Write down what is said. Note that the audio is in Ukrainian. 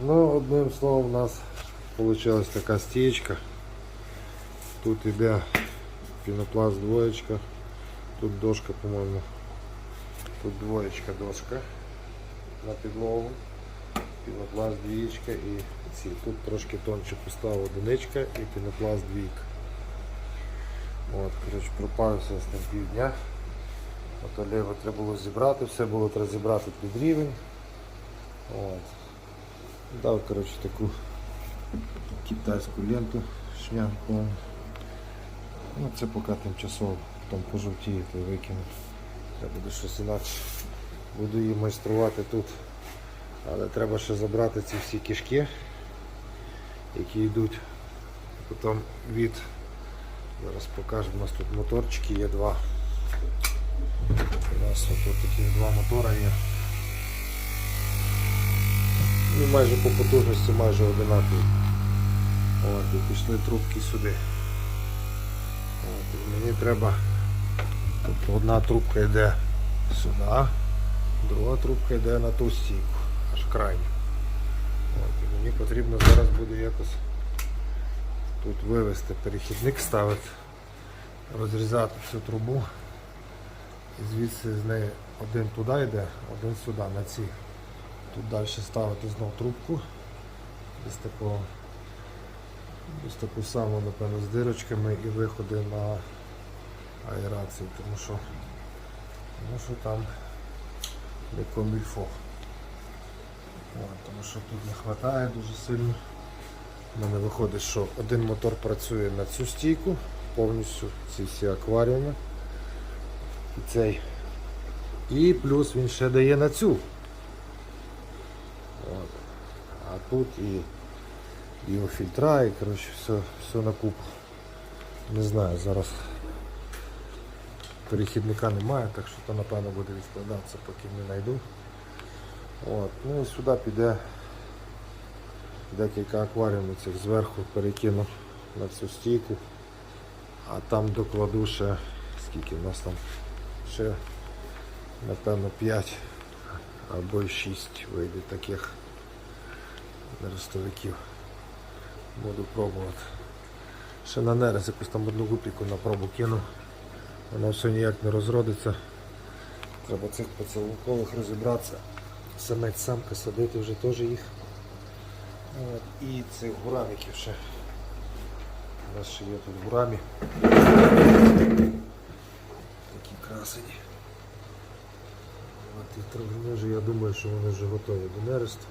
Ну, одним словом, у нас вийшла така стічка. Тут іде пінопласт двоєчка, тут дошка, по-моєму. Тут двоєчка дошка на підлогу, пінопласт двієчка і ці. Тут трошки тонче поставив одиничка і пінопласт двійка. От, коротше, пропався з ним півдня. От Олегу треба було зібрати, все було треба зібрати під рівень. От. Дав коротше, таку китайську ленту шнягу. Ну, це поки тимчасово, потім пожовтіє, то викину. Треба буде щось інакше. Буду її майструвати тут. Але треба ще забрати ці всі кишки, які йдуть потім від. Зараз покажу, у нас тут моторчики є два. У нас тут такі два мотора є. І майже по потужності майже одинакові. От, і пішли трубки сюди. От, і мені треба. Тобто одна трубка йде сюди, друга трубка йде на ту стійку, аж крайню. От, і мені потрібно зараз буде якось тут вивести перехідник, ставити, розрізати цю трубу. І звідси з неї один туди йде, один сюди, на ці. Тут далі ставити знову трубку. Десь такого. Десь таку саму, напевно, з дирочками і виходи на аерацію, тому що, тому що там не комільфо. Тому що тут не вистачає дуже сильно. У мене виходить, що один мотор працює на цю стійку, повністю ці всі акваріуми. І цей. І плюс він ще дає на цю. От. А тут і його фільтра, і коротше, все, все на купу. Не знаю, зараз перехідника немає, так що то напевно буде відкладатися, поки не знайду. От. Ну і сюди піде декілька акваріумів цих зверху перекину на цю стійку, а там докладу ще скільки в нас там ще напевно 5 або й 6 вийде таких нерестовиків. Буду пробувати. Ще на нерест якусь там одну гупіку на пробу кину. Воно все ніяк не розродиться. Треба цих поцілункових розібратися. Самець самка садити вже теж їх. От. І цих гураміків ще. У нас ще є тут гурамі. Такі красені. От і вже я думаю, що вони вже готові до нересту.